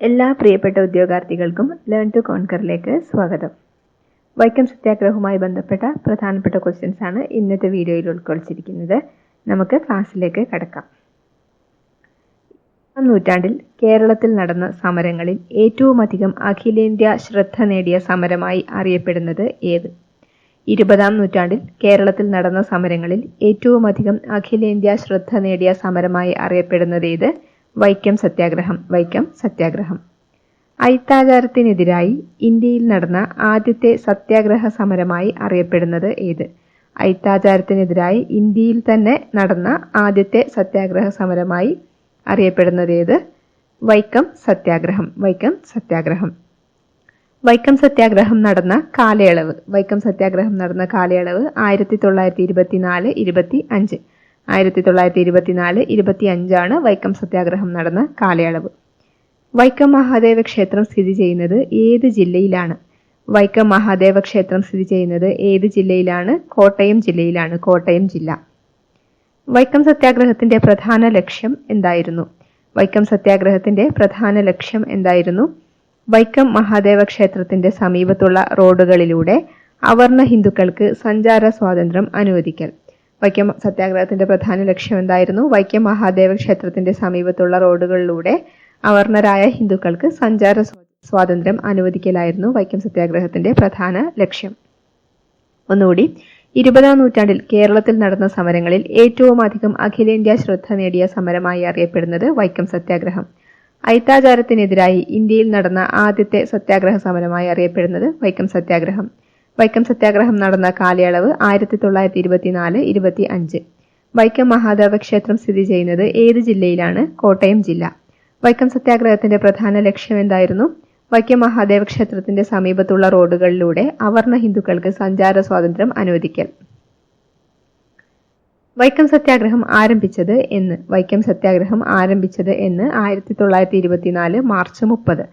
എല്ലാ പ്രിയപ്പെട്ട ഉദ്യോഗാർത്ഥികൾക്കും learn to കോൺകറിലേക്ക് സ്വാഗതം. വൈക്കം സത്യാഗ്രഹവുമായി ബന്ധപ്പെട്ട പ്രധാനപ്പെട്ട ക്വസ്റ്റ്യൻസ് ആണ് ഇന്നത്തെ വീഡിയോയിൽ ഉൾക്കൊള്ളിച്ചിരിക്കുന്നത്. നമുക്ക് ക്ലാസ്സിലേക്ക് കടക്കാം. നൂറ്റാണ്ടിൽ കേരളത്തിൽ നടന്ന സമരങ്ങളിൽ ഏറ്റവുമധികം അഖിലേന്ത്യാ ശ്രദ്ധ നേടിയ സമരമായി അറിയപ്പെടുന്നത് ഏത്? ഇരുപതാം നൂറ്റാണ്ടിൽ കേരളത്തിൽ നടന്ന സമരങ്ങളിൽ ഏറ്റവുമധികം അഖിലേന്ത്യാ ശ്രദ്ധ നേടിയ സമരമായി അറിയപ്പെടുന്നത് ഏത്? വൈക്കം സത്യാഗ്രഹം വൈക്കം സത്യാഗ്രഹം. ഐത്താചാരത്തിനെതിരായി ഇന്ത്യയിൽ നടന്ന ആദ്യത്തെ സത്യാഗ്രഹ സമരമായി അറിയപ്പെടുന്നത് ഏത്? ഐത്താചാരത്തിനെതിരായി ഇന്ത്യയിൽ തന്നെ നടന്ന ആദ്യത്തെ സത്യാഗ്രഹ സമരമായി അറിയപ്പെടുന്നത് ഏത്? വൈക്കം സത്യാഗ്രഹം വൈക്കം സത്യാഗ്രഹം. വൈക്കം സത്യാഗ്രഹം നടന്ന കാലയളവ് വൈക്കം സത്യാഗ്രഹം നടന്ന കാലയളവ് ആയിരത്തി തൊള്ളായിരത്തി ഇരുപത്തിനാല് ഇരുപത്തി അഞ്ച് ആയിരത്തി തൊള്ളായിരത്തി ഇരുപത്തിനാല് ഇരുപത്തി അഞ്ചാണ് വൈക്കം സത്യാഗ്രഹം നടന്ന കാലയളവ്. വൈക്കം മഹാദേവ ക്ഷേത്രം സ്ഥിതി ചെയ്യുന്നത് ഏത് ജില്ലയിലാണ്? വൈക്കം മഹാദേവ ക്ഷേത്രം സ്ഥിതി ചെയ്യുന്നത് ഏത് ജില്ലയിലാണ്? കോട്ടയം ജില്ലയിലാണ് കോട്ടയം ജില്ല. വൈക്കം സത്യാഗ്രഹത്തിന്റെ പ്രധാന ലക്ഷ്യം എന്തായിരുന്നു? വൈക്കം സത്യാഗ്രഹത്തിന്റെ പ്രധാന ലക്ഷ്യം എന്തായിരുന്നു? വൈക്കം മഹാദേവ ക്ഷേത്രത്തിന്റെ സമീപത്തുള്ള റോഡുകളിലൂടെ അവർണ ഹിന്ദുക്കൾക്ക് സഞ്ചാര സ്വാതന്ത്ര്യം അനുവദിക്കൽ. വൈക്കം സത്യാഗ്രഹത്തിന്റെ പ്രധാന ലക്ഷ്യം എന്തായിരുന്നു? വൈക്കം മഹാദേവ ക്ഷേത്രത്തിന്റെ സമീപത്തുള്ള റോഡുകളിലൂടെ അവർണരായ ഹിന്ദുക്കൾക്ക് സഞ്ചാര സ്വാതന്ത്ര്യം അനുവദിക്കലായിരുന്നു വൈക്കം സത്യാഗ്രഹത്തിന്റെ പ്രധാന ലക്ഷ്യം. ഒന്നുകൂടി ഇരുപതാം നൂറ്റാണ്ടിൽ കേരളത്തിൽ നടന്ന സമരങ്ങളിൽ ഏറ്റവും അധികം അഖിലേന്ത്യാ ശ്രദ്ധ നേടിയ സമരമായി അറിയപ്പെടുന്നത് വൈക്കം സത്യാഗ്രഹം. ഐത്താചാരത്തിനെതിരായി ഇന്ത്യയിൽ നടന്ന ആദ്യത്തെ സത്യാഗ്രഹ സമരമായി അറിയപ്പെടുന്നത് വൈക്കം സത്യാഗ്രഹം. വൈക്കം സത്യാഗ്രഹം നടന്ന കാലയളവ് ആയിരത്തി തൊള്ളായിരത്തി ഇരുപത്തിനാല് ഇരുപത്തി അഞ്ച് വൈക്കം മഹാദേവ ക്ഷേത്രം സ്ഥിതി ചെയ്യുന്നത് ഏത് ജില്ലയിലാണ്? കോട്ടയം ജില്ല. വൈക്കം സത്യാഗ്രഹത്തിന്റെ പ്രധാന ലക്ഷ്യം എന്തായിരുന്നു? വൈക്കം മഹാദേവ ക്ഷേത്രത്തിന്റെ സമീപത്തുള്ള റോഡുകളിലൂടെ അവർണ ഹിന്ദുക്കൾക്ക് സഞ്ചാര സ്വാതന്ത്ര്യം അനുവദിക്കൽ. വൈക്കം സത്യാഗ്രഹം ആരംഭിച്ചത് എന്ന്. വൈക്കം സത്യാഗ്രഹം ആരംഭിച്ചത് എന്ന് ആയിരത്തി തൊള്ളായിരത്തി ഇരുപത്തിനാല് മാർച്ച് മുപ്പത്.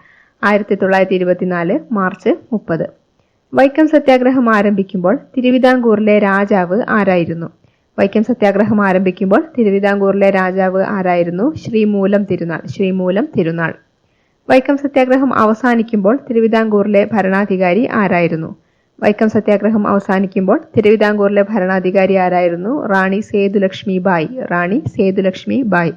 ആയിരത്തി തൊള്ളായിരത്തി ഇരുപത്തിനാല് മാർച്ച് മുപ്പത്. വൈക്കം സത്യാഗ്രഹം ആരംഭിക്കുമ്പോൾ തിരുവിതാംകൂറിലെ രാജാവ് ആരായിരുന്നു? വൈക്കം സത്യാഗ്രഹം ആരംഭിക്കുമ്പോൾ തിരുവിതാംകൂറിലെ രാജാവ് ആരായിരുന്നു? ശ്രീമൂലം തിരുനാൾ ശ്രീമൂലം തിരുനാൾ. വൈക്കം സത്യാഗ്രഹം അവസാനിക്കുമ്പോൾ തിരുവിതാംകൂറിലെ ഭരണാധികാരി ആരായിരുന്നു? വൈക്കം സത്യാഗ്രഹം അവസാനിക്കുമ്പോൾ തിരുവിതാംകൂറിലെ ഭരണാധികാരി ആരായിരുന്നു? റാണി സേതുലക്ഷ്മി ബായി റാണി സേതുലക്ഷ്മി ബായി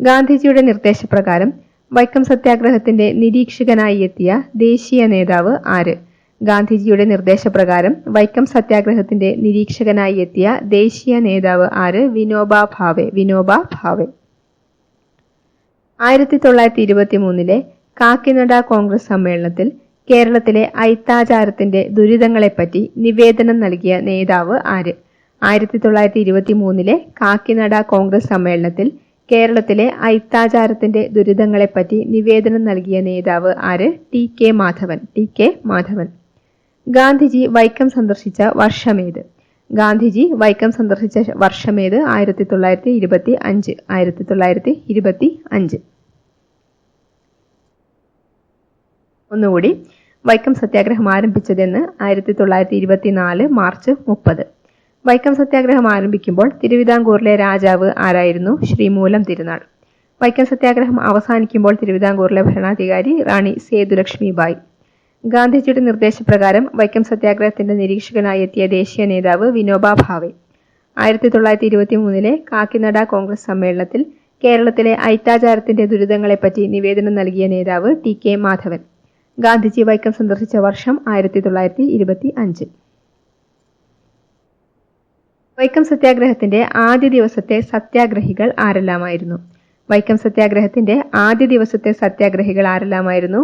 ഗാന്ധിജിയുടെ നിർദ്ദേശപ്രകാരം വൈക്കം സത്യാഗ്രഹത്തിന്റെ നിരീക്ഷകനായി എത്തിയ ദേശീയ നേതാവ് ആര്? ഗാന്ധിജിയുടെ നിർദ്ദേശപ്രകാരം വൈക്കം സത്യാഗ്രഹത്തിന്റെ നിരീക്ഷകനായി എത്തിയ ദേശീയ നേതാവ് ആര്? വിനോബ ഭാവെ. വിനോബ ഭാവെ. ആയിരത്തി തൊള്ളായിരത്തി ഇരുപത്തി മൂന്നിലെ കാക്കിനട കോൺഗ്രസ് സമ്മേളനത്തിൽ കേരളത്തിലെ ഐത്താചാരത്തിന്റെ ദുരിതങ്ങളെപ്പറ്റി നിവേദനം നൽകിയ നേതാവ് ആര്? ആയിരത്തി തൊള്ളായിരത്തി ഇരുപത്തി മൂന്നിലെ കാക്കിനട കോൺഗ്രസ് സമ്മേളനത്തിൽ കേരളത്തിലെ ഐത്താചാരത്തിന്റെ ദുരിതങ്ങളെപ്പറ്റി നിവേദനം നൽകിയ നേതാവ് ആര്? T K Madhavan. T K Madhavan. Gandhiji Vaikom സന്ദർശിച്ച വർഷമേത്? ഗാന്ധിജി വൈക്കം സന്ദർശിച്ച വർഷമേത്? ആയിരത്തി തൊള്ളായിരത്തി ഇരുപത്തി അഞ്ച് ആയിരത്തി തൊള്ളായിരത്തി ഇരുപത്തി അഞ്ച് ഒന്നുകൂടി. വൈക്കം സത്യാഗ്രഹം ആരംഭിച്ചതെന്ന് ആയിരത്തി തൊള്ളായിരത്തി ഇരുപത്തിനാല് മാർച്ച് മുപ്പത്. വൈക്കം സത്യാഗ്രഹം ആരംഭിക്കുമ്പോൾ തിരുവിതാംകൂറിലെ രാജാവ് ആരായിരുന്നു? ശ്രീമൂലം തിരുനാൾ. വൈക്കം സത്യാഗ്രഹം അവസാനിക്കുമ്പോൾ തിരുവിതാംകൂറിലെ ഭരണാധികാരി റാണി സേതുലക്ഷ്മി ബായി ഗാന്ധിജിയുടെ നിർദ്ദേശപ്രകാരം വൈക്കം സത്യാഗ്രഹത്തിന്റെ നിരീക്ഷകനായി എത്തിയ ദേശീയ നേതാവ് വിനോബ ഭാവെ. ആയിരത്തി തൊള്ളായിരത്തി ഇരുപത്തി മൂന്നിലെ കാക്കിനട കോൺഗ്രസ് സമ്മേളനത്തിൽ കേരളത്തിലെ ഐത്താചാരത്തിന്റെ ദുരിതങ്ങളെപ്പറ്റി നിവേദനം നൽകിയ നേതാവ് ടി കെ മാധവൻ. ഗാന്ധിജി വൈക്കം സന്ദർശിച്ച വർഷം ആയിരത്തി തൊള്ളായിരത്തി ഇരുപത്തി അഞ്ച് വൈക്കം സത്യാഗ്രഹത്തിന്റെ ആദ്യ ദിവസത്തെ സത്യാഗ്രഹികൾ ആരെല്ലാമായിരുന്നു? വൈക്കം സത്യാഗ്രഹത്തിന്റെ ആദ്യ ദിവസത്തെ സത്യാഗ്രഹികൾ ആരെല്ലാമായിരുന്നു?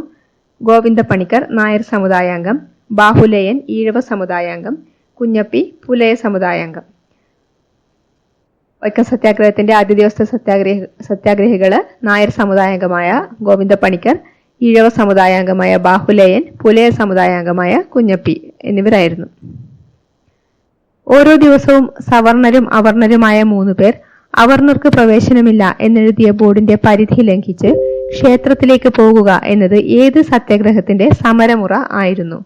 ഗോവിന്ദ പണിക്കർ നായർ സമുദായാംഗം ബാഹുലയൻ ഈഴവ സമുദായാംഗം കുഞ്ഞപ്പി പുലയ സമുദായാംഗം. വൈക്കം സത്യാഗ്രഹത്തിന്റെ ആദ്യ ദിവസത്തെ സത്യാഗ്രഹ സത്യാഗ്രഹികൾ നായർ സമുദായാംഗമായ ഗോവിന്ദ പണിക്കർ ഈഴവ സമുദായാംഗമായ ബാഹുലയൻ പുലയ സമുദായാംഗമായ കുഞ്ഞപ്പി എന്നിവരായിരുന്നു. ഓരോ ദിവസവും സവർണരും അവർണരുമായ മൂന്ന് പേർ അവർണർക്ക് പ്രവേശനമില്ല എന്നെഴുതിയ ബോർഡിന്റെ പരിധി ലംഘിച്ച് ക്ഷേത്രത്തിലേക്ക് പോകുക എന്നത് ഏത് സത്യാഗ്രഹത്തിന്റെ സമരമുറ ആയിരുന്നു?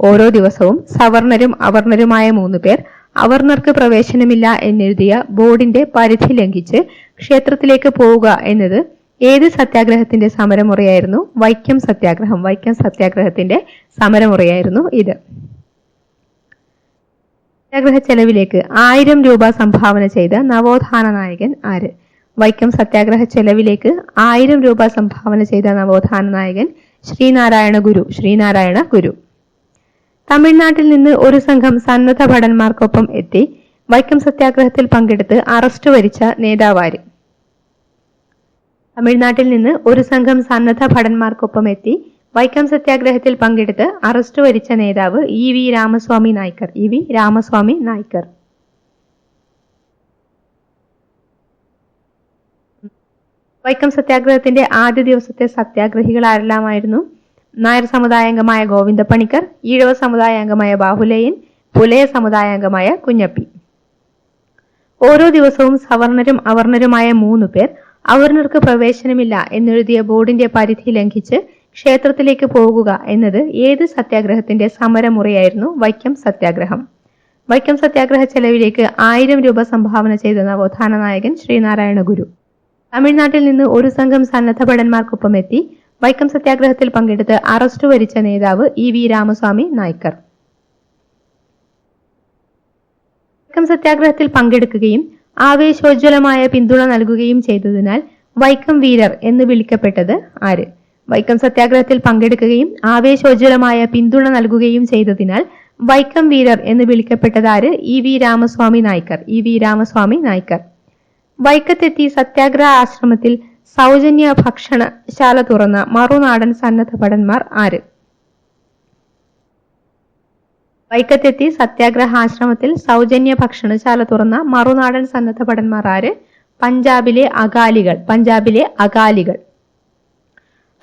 ഓരോ ദിവസവും സവർണരും അവർണരുമായ മൂന്ന് പേർ അവർണർക്ക് പ്രവേശനമില്ല എന്നെഴുതിയ ബോർഡിന്റെ പരിധി ലംഘിച്ച് ക്ഷേത്രത്തിലേക്ക് പോവുക എന്നത് ഏത് സത്യാഗ്രഹത്തിന്റെ സമരമുറയായിരുന്നു? വൈക്കം സത്യാഗ്രഹം. വൈക്കം സത്യാഗ്രഹത്തിന്റെ സമരമുറയായിരുന്നു ഇത്. സത്യാഗ്രഹ ചെലവിലേക്ക് ആയിരം രൂപ സംഭാവന ചെയ്ത നവോത്ഥാന നായകൻ ആര്? വൈക്കം സത്യാഗ്രഹ ചെലവിലേക്ക് ആയിരം രൂപ സംഭാവന ചെയ്ത നവോത്ഥാന നായകൻ ശ്രീനാരായണ ഗുരു ശ്രീനാരായണ ഗുരു. തമിഴ്നാട്ടിൽ നിന്ന് ഒരു സംഘം സന്നദ്ധ ഭടന്മാർക്കൊപ്പം എത്തി വൈക്കം സത്യാഗ്രഹത്തിൽ പങ്കെടുത്ത് അറസ്റ്റ് വരിച്ച നേതാവാര്. തമിഴ്നാട്ടിൽ നിന്ന് ഒരു സംഘം സന്നദ്ധ ഭടന്മാർക്കൊപ്പം എത്തി വൈക്കം സത്യാഗ്രഹത്തിൽ പങ്കെടുത്ത് അറസ്റ്റ് വരിച്ച നേതാവ് E V Ramaswamy Naicker E V Ramaswamy Naicker. Vaikom സത്യാഗ്രഹത്തിന്റെ ആദ്യ ദിവസത്തെ സത്യാഗ്രഹികൾ ആരെല്ലാമായിരുന്നു നായർ സമുദായാംഗമായ ഗോവിന്ദപ്പണിക്കർ ഈഴവ സമുദായാംഗമായ ബാഹുലയൻ പുലയ സമുദായാംഗമായ കുഞ്ഞപ്പി. ഓരോ ദിവസവും സവർണരും അവർണരുമായ മൂന്നു പേർ അവർണർക്ക് പ്രവേശനമില്ല എന്നെഴുതിയ ബോർഡിന്റെ പരിധി ലംഘിച്ച് ക്ഷേത്രത്തിലേക്ക് പോകുക എന്നത് ഏത് സത്യാഗ്രഹത്തിന്റെ സമരമുറയായിരുന്നു വൈക്കം സത്യാഗ്രഹം. വൈക്കം സത്യാഗ്രഹ ചെലവിലേക്ക് ആയിരം രൂപ സംഭാവന ചെയ്ത നവോത്ഥാന നായകൻ ശ്രീനാരായണ ഗുരു തമിഴ്നാട്ടിൽ നിന്ന് ഒരു സംഘം സന്നദ്ധ ഭടന്മാർക്കൊപ്പം എത്തി. വൈക്കം സത്യാഗ്രഹത്തിൽ പങ്കെടുത്ത് അറസ്റ്റ് വരിച്ച നേതാവ് ഇ വി രാമസ്വാമി നായ്ക്കർ. വൈക്കം സത്യാഗ്രഹത്തിൽ പങ്കെടുക്കുകയും ആവേശോജ്വലമായ പിന്തുണ നൽകുകയും ചെയ്തതിനാൽ വൈക്കം വീരർ എന്ന് വിളിക്കപ്പെട്ടത് ആര്? വൈക്കം സത്യാഗ്രഹത്തിൽ പങ്കെടുക്കുകയും ആവേശോജ്വലമായ പിന്തുണ നൽകുകയും ചെയ്തതിനാൽ വൈക്കം വീരർ എന്ന് വിളിക്കപ്പെട്ടത് ആര്? E V Ramaswamy Naicker. E V Ramaswamy Naicker. വൈക്കത്തെത്തി സത്യാഗ്രഹ ആശ്രമത്തിൽ സൗജന്യ ഭക്ഷണശാല തുറന്ന മറുനാടൻ സന്നദ്ധ ഭടന്മാർ ആര്? വൈക്കത്തെത്തി സത്യാഗ്രഹ ആശ്രമത്തിൽ സൗജന്യ ഭക്ഷണശാല തുറന്ന മറുനാടൻ സന്നദ്ധ ഭടന്മാർ ആര്? പഞ്ചാബിലെ അകാലികൾ പഞ്ചാബിലെ അകാലികൾ.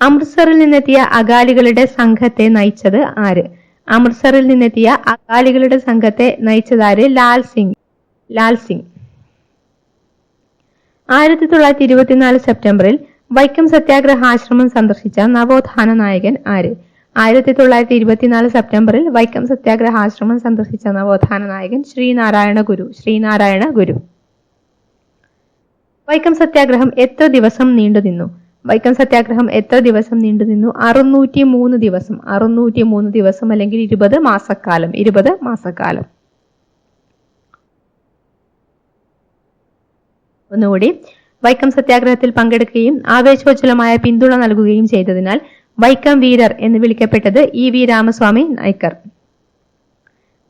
അമൃത്സറിൽ നിന്നെത്തിയ അകാലികളുടെ സംഘത്തെ നയിച്ചത് ആര്? അമൃത്സറിൽ നിന്നെത്തിയ അകാലികളുടെ സംഘത്തെ നയിച്ചത് ആര്? ലാൽ സിംഗ്. ലാൽ സിംഗ്. ആയിരത്തി തൊള്ളായിരത്തി ഇരുപത്തിനാല് സെപ്റ്റംബറിൽ വൈക്കം സത്യാഗ്രഹ ആശ്രമം സന്ദർശിച്ച നവോത്ഥാന നായകൻ ആര്? ആയിരത്തി തൊള്ളായിരത്തി ഇരുപത്തിനാല് സെപ്റ്റംബറിൽ വൈക്കം സത്യാഗ്രഹ ആശ്രമം സന്ദർശിച്ച നവോത്ഥാന നായകൻ ശ്രീനാരായണ ഗുരു ശ്രീനാരായണ ഗുരു. വൈക്കം സത്യാഗ്രഹം എത്ര ദിവസം നീണ്ടു നിന്നു? വൈക്കം സത്യാഗ്രഹം എത്ര ദിവസം നീണ്ടു നിന്നു? അറുന്നൂറ്റി മൂന്ന് ദിവസം. അറുന്നൂറ്റി മൂന്ന് ദിവസം അല്ലെങ്കിൽ ഇരുപത് മാസക്കാലം. ഇരുപത് മാസക്കാലം. ഒന്നുകൂടി. വൈക്കം സത്യാഗ്രഹത്തിൽ പങ്കെടുക്കുകയും ആവേശോജ്വലമായ പിന്തുണ നൽകുകയും ചെയ്തതിനാൽ വൈക്കം വീരർ എന്ന് വിളിക്കപ്പെട്ടത് ഇ വി രാമസ്വാമി നായ്ക്കർ.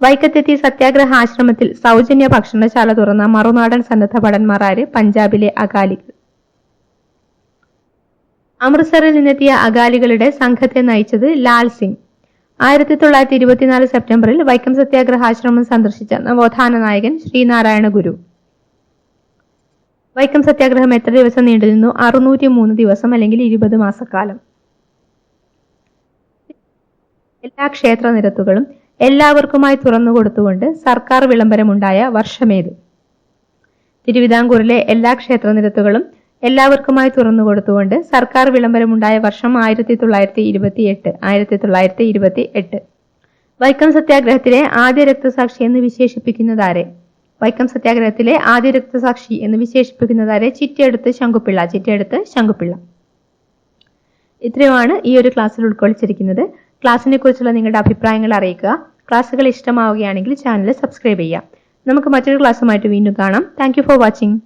വൈക്കത്തെത്തി സത്യാഗ്രഹ ആശ്രമത്തിൽ സൗജന്യ ഭക്ഷണശാല തുറന്ന മറുനാടൻ സന്നദ്ധ ഭടന്മാരാര് പഞ്ചാബിലെ അകാലികൾ അമൃത്സറിൽ നിന്നെത്തിയ അകാലികളുടെ സംഘത്തെ നയിച്ചത് ലാൽ സിംഗ്. ആയിരത്തി തൊള്ളായിരത്തി ഇരുപത്തിനാല് സെപ്റ്റംബറിൽ വൈക്കം സത്യാഗ്രഹ ആശ്രമം സന്ദർശിച്ച നവോത്ഥാന നായകൻ ശ്രീനാരായണ ഗുരു. വൈക്കം സത്യാഗ്രഹം എത്ര ദിവസം നീണ്ടുനിന്നു? അറുന്നൂറ്റി മൂന്ന് ദിവസം അല്ലെങ്കിൽ ഇരുപത് മാസക്കാലം? എല്ലാ ക്ഷേത്ര നിരത്തുകളും എല്ലാവർക്കുമായി തുറന്നു കൊടുത്തുകൊണ്ട് സർക്കാർ വിളംബരമുണ്ടായ വർഷമേത്. തിരുവിതാംകൂറിലെ എല്ലാ ക്ഷേത്ര നിരത്തുകളും എല്ലാവർക്കുമായി തുറന്നു കൊടുത്തുകൊണ്ട് സർക്കാർ വിളംബരമുണ്ടായ വർഷം ആയിരത്തി തൊള്ളായിരത്തി ഇരുപത്തി എട്ട് ആയിരത്തി തൊള്ളായിരത്തി ഇരുപത്തി എട്ട് വൈക്കം സത്യാഗ്രഹത്തിലെ ആദ്യ രക്തസാക്ഷി എന്ന് വിശേഷിപ്പിക്കുന്നതാരെ വൈക്കം സത്യാഗ്രഹത്തിലെ ആദ്യ രക്തസാക്ഷി എന്ന് വിശേഷിപ്പിക്കുന്നതാരെ ചിറ്റെടുത്ത് ശങ്കുപിള്ള ചിറ്റെടുത്ത് ശങ്കുപിള്ള ഇത്രയുമാണ് ഈ ഒരു ക്ലാസ്സിൽ ഉൾക്കൊള്ളിച്ചിരിക്കുന്നത്. ക്ലാസ്സിനെ കുറിച്ചുള്ള നിങ്ങളുടെ അഭിപ്രായങ്ങൾ അറിയിക്കുക. ക്ലാസ്സുകൾ ഇഷ്ടമാവുകയാണെങ്കിൽ ചാനൽ സബ്സ്ക്രൈബ് ചെയ്യുക. നമുക്ക് മറ്റൊരു ക്ലാസ്സുമായിട്ട് വീണ്ടും കാണാം. Thank for watching